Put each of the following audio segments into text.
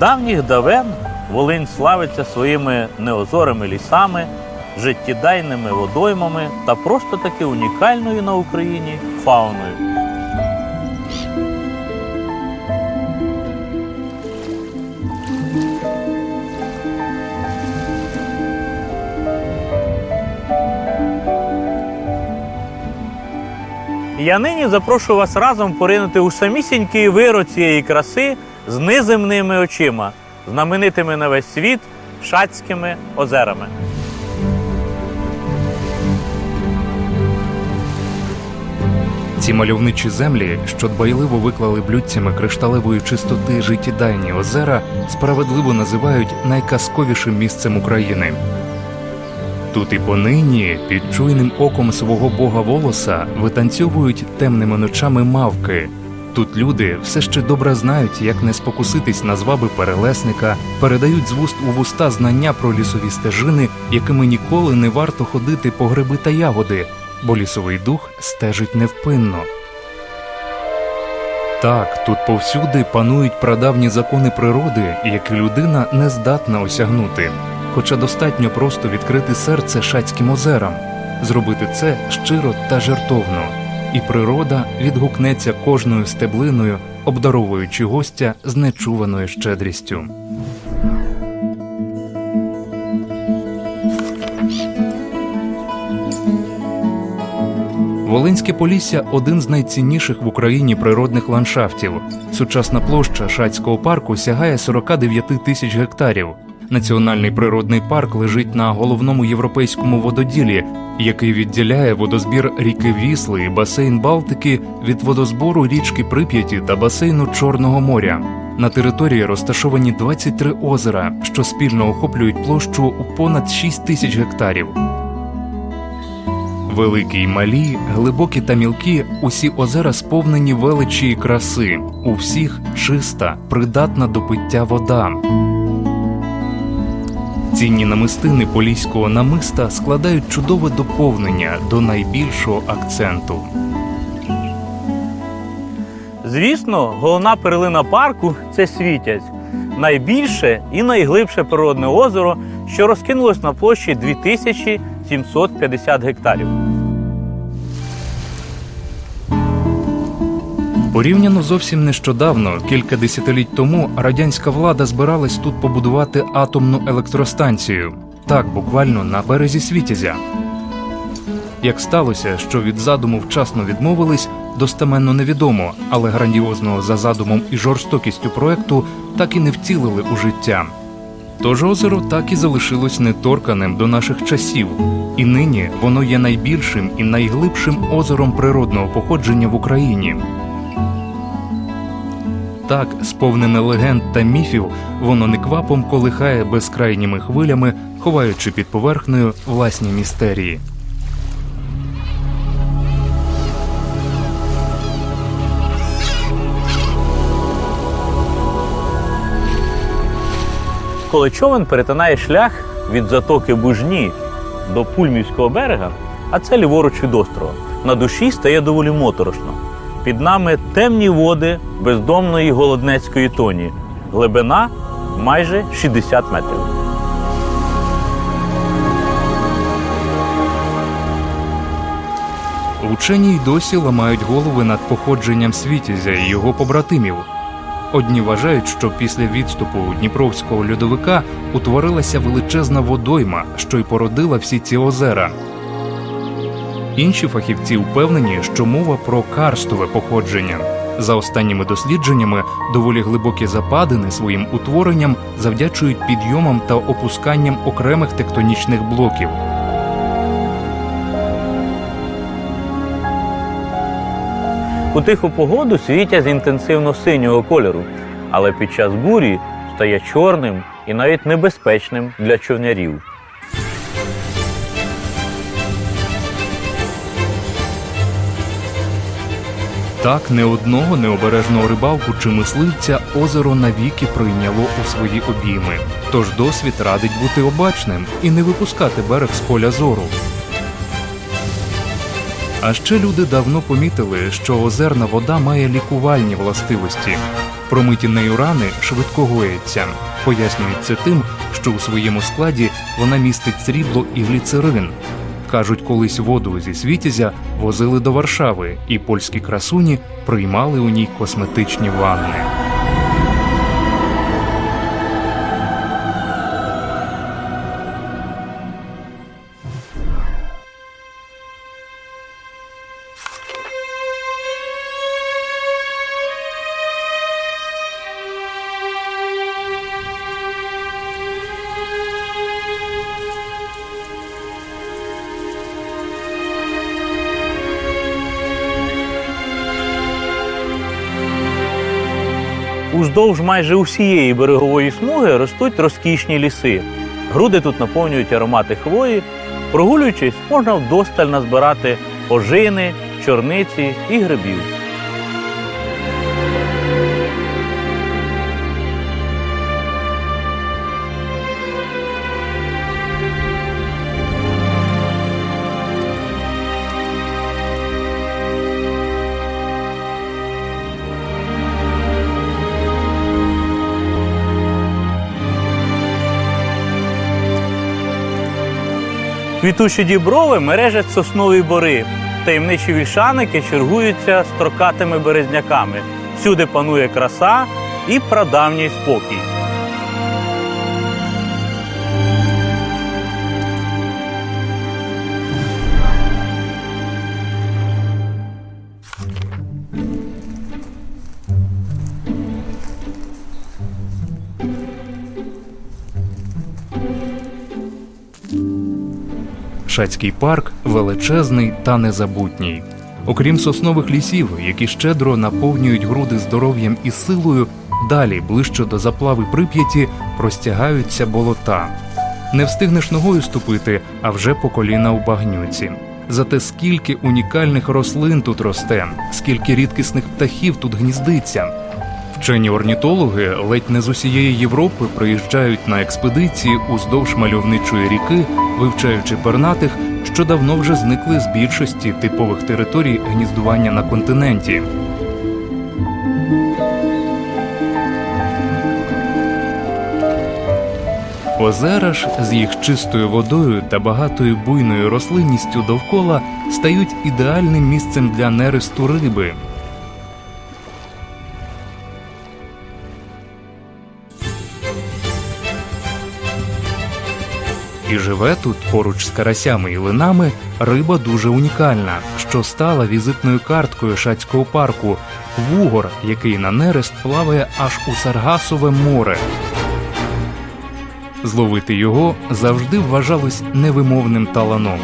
давніх давен Волинь славиться своїми неозорими лісами, життєдайними водоймами та просто таки унікальною на Україні фауною. Я нині запрошую вас разом поринути у самісінький виро цієї краси з неземними очима, знаменитими на весь світ Шацькими озерами. Ці мальовничі землі, що дбайливо виклали блюдцями кришталевої чистоти життєдайні озера, справедливо називають найказковішим місцем України. Тут і понині під чуйним оком свого бога волоса витанцьовують темними ночами мавки. Тут люди все ще добре знають, як не спокуситись на зваби перелесника, передають з вуст у вуста знання про лісові стежини, якими ніколи не варто ходити по гриби та ягоди, бо лісовий дух стежить невпинно. Так, тут повсюди панують прадавні закони природи, які людина не здатна осягнути. Хоча достатньо просто відкрити серце шацьким озерам, зробити це щиро та жертовно, і природа відгукнеться кожною стеблиною, обдаровуючи гостя з нечуваною щедрістю. Волинське Полісся один з найцінніших в Україні природних ландшафтів. Сучасна площа Шацького парку сягає 49 тисяч гектарів. Національний природний парк лежить на головному європейському вододілі, який відділяє водозбір ріки Вісли і басейн Балтики від водозбору річки Прип'яті та басейну Чорного моря. На території розташовані 23 озера, що спільно охоплюють площу у понад 6 тисяч гектарів. Великі й малі, глибокі та мілкі, усі озера сповнені величі і краси. У всіх чиста, придатна до пиття вода. Цінні намистини поліського намиста складають чудове доповнення до найбільшого акценту. Звісно, головна перлина парку це Світязь, найбільше і найглибше природне озеро, що розкинулось на площі 2750 гектарів. Порівняно зовсім нещодавно, кілька десятиліть тому, радянська влада збиралась тут побудувати атомну електростанцію. Так, буквально на березі Світязя. Як сталося, що від задуму вчасно відмовились, достеменно невідомо, але грандіозного за задумом і жорстокістю проекту так і не втілили у життя. Тож озеро так і залишилось неторканим до наших часів, і нині воно є найбільшим і найглибшим озером природного походження в Україні. Так, сповнене легенд та міфів, воно неквапом колихає безкрайніми хвилями, ховаючи під поверхнею власні містерії. Коли човен перетинає шлях від затоки Бужні до Пульмівського берега, а це ліворуч від острова, на душі стає доволі моторошно. Під нами темні води бездомної голоднецької тоні, глибина майже 60 метрів. Учені й досі ламають голови над походженням Світязя і його побратимів. Одні вважають, що після відступу Дніпровського льодовика утворилася величезна водойма, що й породила всі ці озера. Інші фахівці впевнені, що мова про карстове походження. За останніми дослідженнями, доволі глибокі западини своїм утворенням завдячують підйомам та опусканням окремих тектонічних блоків. У тиху погоду світять інтенсивно синього кольору, але під час бурі стає чорним і навіть небезпечним для човнярів. Так не одного необережного рибалку чи мисливця озеро навіки прийняло у свої обійми. Тож досвід радить бути обачним і не випускати берег з поля зору. А ще люди давно помітили, що озерна вода має лікувальні властивості. Промиті нею рани швидко гояться. Пояснюють це тим, що у своєму складі вона містить срібло і гліцерин. Кажуть, колись воду зі світязя возили до Варшави, і польські красуні приймали у ній косметичні ванни. Уздовж майже усієї берегової смуги ростуть розкішні ліси. Груди тут наповнюють аромати хвої. Прогулюючись, можна вдосталь назбирати ожини, чорниці і грибів. Квітучі діброви мережать соснові бори. Таємничі вільшаники чергуються строкатими березняками. Всюди панує краса і прадавній спокій. Шацький парк величезний та незабутній. Окрім соснових лісів, які щедро наповнюють груди здоров'ям і силою, далі, ближче до заплави Прип'яті, простягаються болота. Не встигнеш ногою ступити, а вже по коліна у багнюці. Зате скільки унікальних рослин тут росте, скільки рідкісних птахів тут гніздиться. Вчені орнітологи ледь не з усієї Європи приїжджають на експедиції уздовж мальовничої ріки, вивчаючи пернатих, що давно вже зникли з більшості типових територій гніздування на континенті. Озера ж з їх чистою водою та багатою буйною рослинністю довкола стають ідеальним місцем для нересту риби. І живе тут поруч з карасями і линами риба дуже унікальна, що стала візитною карткою шацького парку вугор, який на нерест плаває аж у Саргасове море. Зловити його завжди вважалось невимовним таланом.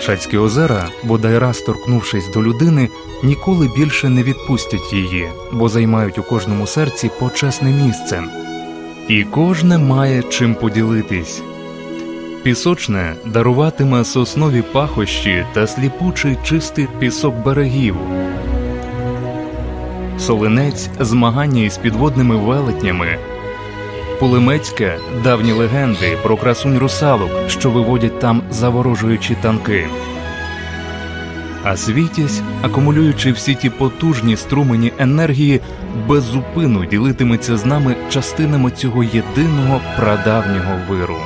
Шацькі озера, бодай раз торкнувшись до людини, ніколи більше не відпустять її, бо займають у кожному серці почесне місце. І кожне має чим поділитись. Пісочне даруватиме соснові пахощі та сліпучий чистий пісок берегів. Солинець змагання із підводними велетнями. Пулемецьке давні легенди про красунь русалок, що виводять там заворожуючі танки. А світязь, акумулюючи всі ті потужні струмені енергії, беззупину ділитиметься з нами частинами цього єдиного прадавнього виру.